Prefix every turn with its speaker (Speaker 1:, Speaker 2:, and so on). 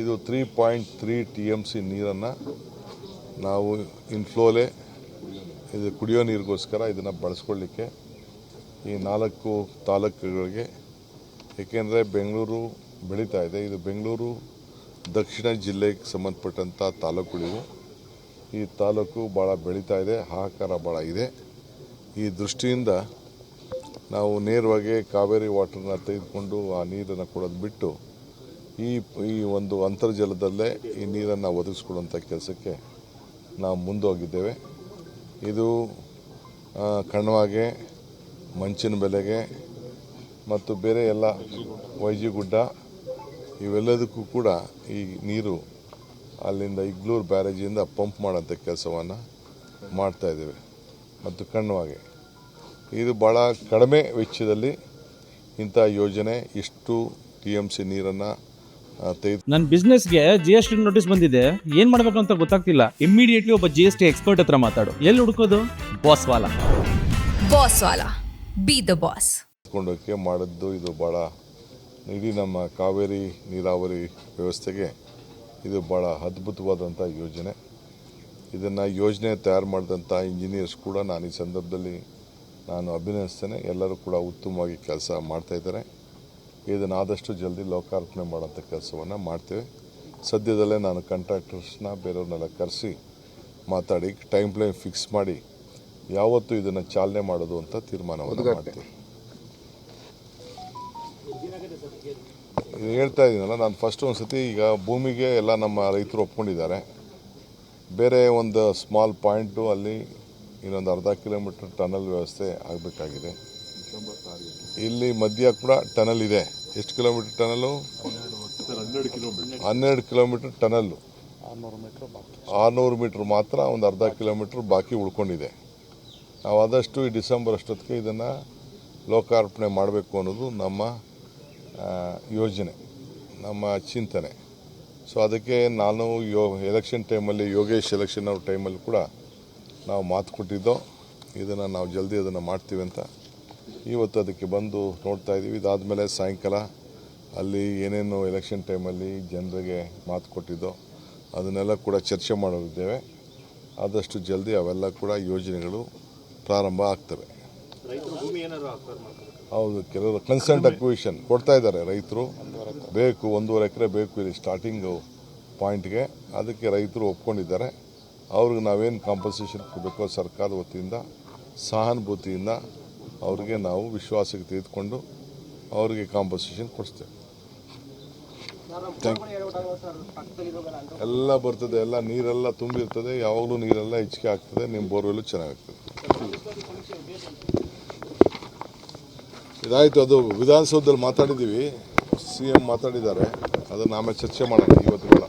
Speaker 1: ಇದು three point three T M C ನೀರನ್ನು ನಾವು ಇನ್ಫ್ಲೋಲೆ ಇದು ಕುಡಿಯೋ ನೀರಿಗೋಸ್ಕರ ಇದನ್ನು ಬಳಸ್ಕೊಳ್ಳಿಕ್ಕೆ ಈ ನಾಲ್ಕು ತಾಲೂಕುಗಳಿಗೆ. ಏಕೆಂದರೆ ಬೆಂಗಳೂರು ಬೆಳೀತಾ ಇದೆ. ಇದು ಬೆಂಗಳೂರು, ದಕ್ಷಿಣ ಜಿಲ್ಲೆಗೆ ಸಂಬಂಧಪಟ್ಟಂಥ ತಾಲೂಕುಗಳಿವು ಈ ತಾಲೂಕು ಭಾಳ ಬೆಳೀತಾ ಇದೆ, ಹಾಹಾಕಾರ ಭಾಳ ಇದೆ. ಈ ದೃಷ್ಟಿಯಿಂದ ನಾವು ನೇರವಾಗಿ ಕಾವೇರಿ ವಾಟರ್ನ ತೆಗೆದುಕೊಂಡು ಆ ನೀರನ್ನು ಕೊಡೋದು ಬಿಟ್ಟು ಈ ಈ ಒಂದು ಅಂತರ್ಜಲದಲ್ಲೇ ಈ ನೀರನ್ನು ಒದಗಿಸ್ಕೊಡುವಂಥ ಕೆಲಸಕ್ಕೆ ನಾವು ಮುಂದೋಗಿದ್ದೇವೆ. ಇದು ಕಣ್ವಾಗೆ, ಮಂಚಿನ ಬೆಲೆಗೆ ಮತ್ತು ಬೇರೆ ಎಲ್ಲ ವೈಜಿಗುಡ್ಡ ಇವೆಲ್ಲದಕ್ಕೂ ಕೂಡ ಈ ನೀರು ಅಲ್ಲಿಂದ ಇಗ್ಲೂರು ಬ್ಯಾರೇಜಿಂದ ಪಂಪ್ ಮಾಡೋಂಥ ಕೆಲಸವನ್ನು ಮಾಡ್ತಾಯಿದ್ದೇವೆ ಮತ್ತು ಕಣ್ವಾಗೆ, ಇದು ಭಾಳ ಕಡಿಮೆ ವೆಚ್ಚದಲ್ಲಿ ಇಂಥ ಯೋಜನೆ ಇಷ್ಟು ಟಿ ಎಂ ಸಿ ನೀರನ್ನು
Speaker 2: ನನ್ನ ಬಿಸ್ನೆಸ್ಗೆ ಜಿ ಎಸ್ ಟಿ ನೋಟಿಸ್ ಬಂದಿದೆ. ಏನ್ ಮಾಡ್ಬೇಕು ಅಂತ ಗೊತ್ತಾಗ್ತಿಲ್ಲ. ಇಮಿಡಿಯೇಟ್ಲಿ ಒಬ್ಬ ಜಿ ಎಸ್ ಟಿ ಎಕ್ಸ್ಪರ್ಟ್ ಹತ್ರ ಮಾತಾಡು. ಎಲ್ಲಿ ಹುಡುಕೋದು? Boss Wallah.
Speaker 3: Boss Wallah. Be the boss
Speaker 1: ಕೊಂಡೋಕೆ ಮಾಡಿದ್ದು ಇದು ಭಾಳ ಇಡೀ ನಮ್ಮ ಕಾವೇರಿ ನೀರಾವರಿ ವ್ಯವಸ್ಥೆಗೆ ಇದು ಭಾಳ ಅದ್ಭುತವಾದಂಥ ಯೋಜನೆ. ಇದನ್ನು ಯೋಜನೆ ತಯಾರು ಮಾಡಿದಂಥ ಇಂಜಿನಿಯರ್ಸ್ ಕೂಡ ನಾನು ಈ ಸಂದರ್ಭದಲ್ಲಿ ನಾನು ಅಭಿನಯಿಸ್ತೇನೆ ಎಲ್ಲರೂ ಕೂಡ ಉತ್ತಮವಾಗಿ ಕೆಲಸ ಮಾಡ್ತಾಯಿದ್ದಾರೆ ಇದನ್ನು ಆದಷ್ಟು ಜಲ್ದಿ ಲೋಕಾರ್ಪಣೆ ಮಾಡೋಂಥ ಕೆಲಸವನ್ನು ಮಾಡ್ತೇವೆ. ಸದ್ಯದಲ್ಲೇ ನಾನು ಕಾಂಟ್ರಾಕ್ಟರ್ಸ್ನ ಬೇರೆಯವ್ರನ್ನೆಲ್ಲ ಕರೆಸಿ ಮಾತಾಡಿ ಟೈಮ್ ಪ್ಲೈನ್ ಫಿಕ್ಸ್ ಮಾಡಿ ಯಾವತ್ತು ಇದನ್ನು ಚಾಲನೆ ಮಾಡೋದು ಅಂತ ತೀರ್ಮಾನವನ್ನು ಮಾಡ್ತೀವಿ. ಹೇಳ್ತಾ ಇದ್ದೀನಲ್ಲ ನಾನು ಫಸ್ಟ್ ಒಂದು ಸತಿ ಈಗ ಭೂಮಿಗೆ ಎಲ್ಲ ನಮ್ಮ ರೈತರು ಒಪ್ಕೊಂಡಿದ್ದಾರೆ. ಬೇರೆ ಒಂದು ಸ್ಮಾಲ್ ಪಾಯಿಂಟು ಅಲ್ಲಿ ಇನ್ನೊಂದು ಅರ್ಧ ಕಿಲೋಮೀಟರ್ ಟನಲ್ ವ್ಯವಸ್ಥೆ ಆಗಬೇಕಾಗಿದೆ. ಇಲ್ಲಿ ಮಧ್ಯ ಕೂಡ ಟನಲ್ ಇದೆ. ಎಷ್ಟು ಕಿಲೋಮೀಟರ್ ಟನಲ್? ಹನ್ನೆರಡು ಕಿಲೋಮೀಟರ್ ಟನಲ್ಲು. ಆರ್ನೂರು ಮೀಟರ್ ಮಾತ್ರ ಒಂದು ಅರ್ಧ ಕಿಲೋಮೀಟರ್ ಬಾಕಿ ಉಳ್ಕೊಂಡಿದೆ. ನಾವು ಆದಷ್ಟು ಈ ಡಿಸೆಂಬರ್ ಅಷ್ಟೊತ್ತಿಗೆ ಇದನ್ನು ಲೋಕಾರ್ಪಣೆ ಮಾಡಬೇಕು ಅನ್ನೋದು ನಮ್ಮ ಯೋಜನೆ, ನಮ್ಮ ಚಿಂತನೆ. ಸೊ ಅದಕ್ಕೆ ನಾನು ಯೋ ಎಲೆಕ್ಷನ್ ಟೈಮಲ್ಲಿ ಯೋಗೇಶ್ ಎಲೆಕ್ಷನ್ ಅವ್ರ ಟೈಮಲ್ಲಿ ಕೂಡ ನಾವು ಮಾತು ಕೊಟ್ಟಿದ್ದೋ, ಇದನ್ನು ನಾವು ಜಲ್ದಿ ಅದನ್ನು ಮಾಡ್ತೀವಿ ಅಂತ ಇವತ್ತು ಅದಕ್ಕೆ ಬಂದು ನೋಡ್ತಾ ಇದ್ದೀವಿ. ಇದಾದಮೇಲೆ ಸಾಯಂಕಾಲ ಅಲ್ಲಿ ಏನೇನು ಎಲೆಕ್ಷನ್ ಟೈಮಲ್ಲಿ ಜನರಿಗೆ ಮಾತು ಕೊಟ್ಟಿದ್ದೋ ಅದನ್ನೆಲ್ಲ ಕೂಡ ಚರ್ಚೆ ಮಾಡಲಿದ್ದೇವೆ ಆದಷ್ಟು ಜಲ್ದಿ ಅವೆಲ್ಲ ಕೂಡ ಯೋಜನೆಗಳು ಪ್ರಾರಂಭ ಆಗ್ತವೆ. ಹೌದು ಕೆಲವರು ಕನ್ಸೆಂಟ್ ಅಕ್ವಿಷನ್ ಕೊಡ್ತಾ ಇದ್ದಾರೆ ರೈತರು. ಬೇಕು ಒಂದೂವರೆ ಎಕರೆ ಬೇಕು ಇಲ್ಲಿ ಸ್ಟಾರ್ಟಿಂಗು ಪಾಯಿಂಟ್ಗೆ ಅದಕ್ಕೆ ರೈತರು ಒಪ್ಕೊಂಡಿದ್ದಾರೆ. ಅವ್ರಿಗೆ ನಾವೇನು ಕಾಂಪನ್ಸೇಷನ್ ಕೊಡಬೇಕೋ ಸರ್ಕಾರದ ವತಿಯಿಂದ ಸಹಾನುಭೂತಿಯಿಂದ ಅವ್ರಿಗೆ ನಾವು ವಿಶ್ವಾಸಕ್ಕೆ ತೆಗೆದುಕೊಂಡು ಅವ್ರಿಗೆ ಕಾಂಪನ್ಸೇಷನ್ ಕೊಡಿಸ್ತೇವೆ. ಎಲ್ಲ ಬರ್ತದೆ, ಎಲ್ಲ ನೀರೆಲ್ಲ ತುಂಬಿರ್ತದೆ, ಯಾವಾಗಲೂ ನೀರೆಲ್ಲ ಹೆಚ್ಚಿಗೆ ಆಗ್ತದೆ, ನಿಮ್ಮ ಬೋರ್ವೆಲ್ಲು ಚೆನ್ನಾಗಾಗ್ತದೆ. ಇದಾಯಿತು, ಅದು ವಿಧಾನಸೌಧದಲ್ಲಿ ಮಾತಾಡಿದ್ದೀವಿ, ಸಿ ಎಂ ಮಾತಾಡಿದ್ದಾರೆ, ಅದನ್ನು ಆಮೇಲೆ ಚರ್ಚೆ ಮಾಡೋಣ, ಇವತ್ತು ಬೇಡ